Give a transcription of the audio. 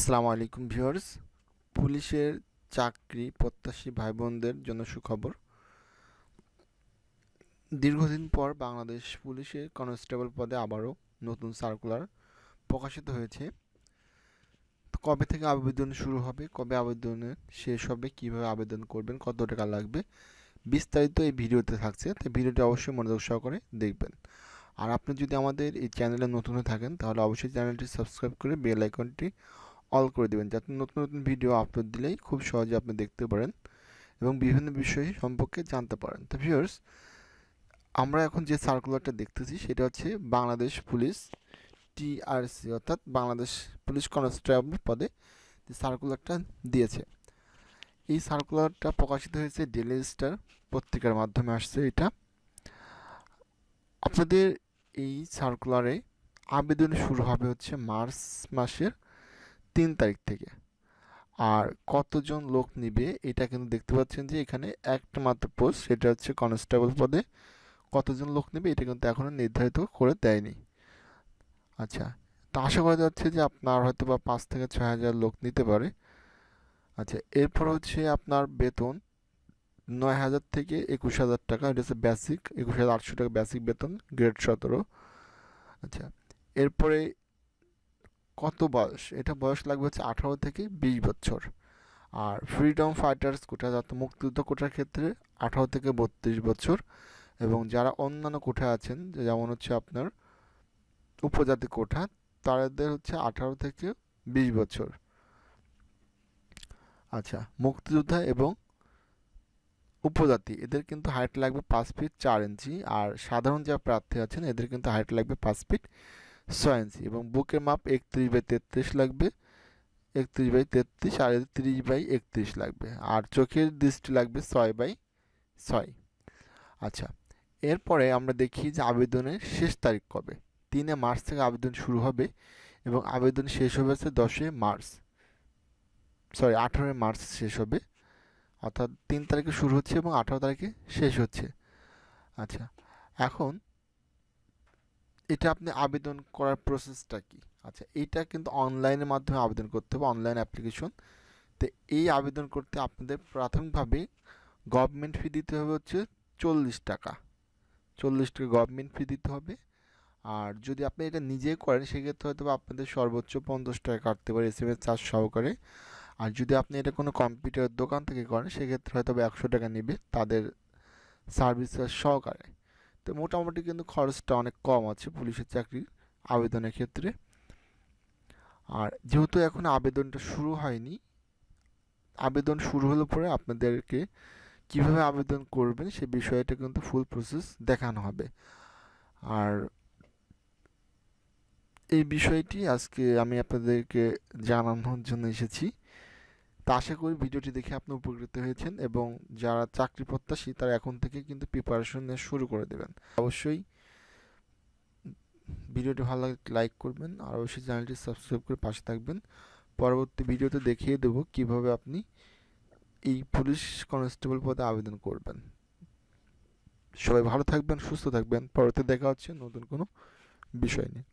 আসসালামু আলাইকুম ভিউয়ার্স। পুলিশের চাকরি, প্রত্যাশী ভাই বোনদের জন্য সুখবর। দীর্ঘদিন পর বাংলাদেশ পুলিশের কনস্টেবল পদে আবারও নতুন সার্কুলার প্রকাশিত হয়েছে। কবে থেকে আবেদন শুরু হবে, কবে আবেদনের শেষ হবে, কীভাবে আবেদন করবেন, কত টাকা লাগবে, বিস্তারিত এই ভিডিওতে থাকছে। তো ভিডিওটি অবশ্যই মনোযোগ সহকারে দেখবেন। আর আপনি যদি আমাদের এই চ্যানেলে নতুন হয়ে থাকেন, তাহলে অবশ্যই চ্যানেলটি সাবস্ক্রাইব করে বেল আইকনটি অল করে দেবেন। যাতে নতুন নতুন ভিডিও আপলোড দিলেই খুব সহজে আপনি দেখতে পারেন এবং বিভিন্ন বিষয় সম্পর্কে জানতে পারেন। তো ভিউয়ার্স আমরা এখন যে সার্কুলারটা দেখতেছি সেটা হচ্ছে বাংলাদেশ পুলিশ টিআরসি অর্থাৎ বাংলাদেশ পুলিশ কনস্টেবল পদে যে সার্কুলারটা দিয়েছে। এই সার্কুলারটা প্রকাশিত হয়েছে ডেলি স্টার পত্রিকার মাধ্যমে আসছে এটা। আপনাদের এই সার্কুলারে আবেদন শুরু হবে হচ্ছে মার্চ মাসের তিন তারিখ থেকে। আর কতজন লোক নিবে এটা কিন্তু দেখতে পাচ্ছেন যে এখানে একটা মাত্র পোস্ট সেটা হচ্ছে কনস্টেবল পদে কতজন লোক নেবে এটা কিন্তু এখনও নির্ধারিত করে দেয়নি। আচ্ছা তা আশা করা যাচ্ছে যে আপনার হয়তো বা পাঁচ থেকে ছয় হাজার লোক নিতে পারে। আচ্ছা এরপর হচ্ছে আপনার বেতন নয় হাজার থেকে একুশ হাজার টাকা, এটা হচ্ছে বেসিক একুশ হাজার আটশো টাকা বেসিক বেতন গ্রেড সতেরো। আচ্ছা এরপরে কত বয়স? এটা বয়স লাগবে হচ্ছে আঠারো থেকে বিশ বছর। আর ফ্রিডম ফাইটার্স কোটা যাতে মুক্তিযুদ্ধ কোটার ক্ষেত্রে আঠারো থেকে বত্রিশ বছর এবং যারা অন্যান্য কোঠায় আছেন যেমন হচ্ছে আপনার উপজাতি কোঠা, তাদের হচ্ছে আঠারো থেকে বিশ বছর। আচ্ছা মুক্তিযোদ্ধা এবং উপজাতি, এদের কিন্তু হাইট লাগবে পাঁচ ফিট চার ইঞ্চি আর সাধারণ যারা প্রার্থী আছেন, এদের কিন্তু হাইট লাগবে পাঁচ ফিট ছয় ইঞ্চি এবং বুকের মাপ একত্রিশ বাই তেত্রিশ লাগবে, একত্রিশ বাই তেত্রিশ আর তিরিশ বাই একত্রিশ লাগবে আর চোখের দৃষ্টি লাগবে ছয় বাই ছয়। আচ্ছা এরপরে আমরা দেখি যে আবেদনের শেষ তারিখ কবে। তিনে মার্চ থেকে আবেদন শুরু হবে এবং আবেদন শেষ হবে হচ্ছে দশই মার্চ। সরি, আঠারোই মার্চ শেষ হবে, অর্থাৎ তিন তারিখে শুরু হচ্ছে এবং আঠারো তারিখে শেষ হচ্ছে। আচ্ছা এখন এটা আপনি আবেদন করার প্রসেসটা কি? আচ্ছা এইটা কিন্তু অনলাইনের মাধ্যমে আবেদন করতে হবে অনলাইন অ্যাপ্লিকেশন তো এই আবেদন করতে আপনাদের প্রাথমিকভাবে গভর্নমেন্ট ফি দিতে হবে হচ্ছে চল্লিশ টাকা। চল্লিশ টাকা গভর্নমেন্ট ফি দিতে হবে। আর যদি আপনি এটা নিজে করেন, সেক্ষেত্রে হয়তো আপনাদের সর্বোচ্চ পঞ্চাশ টাকা কাটতে পারে এস এম চার্জ সহকারে। আর যদি আপনি এটা কোনো কম্পিউটার দোকান থেকে করেন, সেক্ষেত্রে হয়তো একশো টাকা নেবে তাদের সার্ভিস চার্জ সহকারে। তো মোটামুটি কিন্তু খরচটা অনেক কম আছে পুলিশের চাকরির আবেদনের ক্ষেত্রে। আর যেহেতু এখন আবেদনটা শুরু হয়নি, আবেদন শুরু হলে পরে আপনাদেরকে কীভাবে আবেদন করবেন সে বিষয়টা কিন্তু ফুল প্রসেস দেখানো হবে। আর এই বিষয়টি আজকে আমি আপনাদেরকে জানানোর জন্য এসেছি। তা আশা করি ভিডিওটি দেখে আপনি উপকৃত হয়েছেন এবং যারা চাকরি প্রত্যাশী, তারা এখন থেকে কিন্তু প্রিপারেশন নেওয়া শুরু করে দেবেন। অবশ্যই ভিডিওটি ভালো লাগলে লাইক করবেন আর অবশ্যই চ্যানেলটি সাবস্ক্রাইব করে পাশে থাকবেন। পরবর্তী ভিডিওতে দেখিয়ে দেব কীভাবে আপনি এই পুলিশ কনস্টেবল পদে আবেদন করবেন। সবাই ভালো থাকবেন, সুস্থ থাকবেন। পরবর্তী দেখা হচ্ছে নতুন কোনো বিষয় নিয়ে।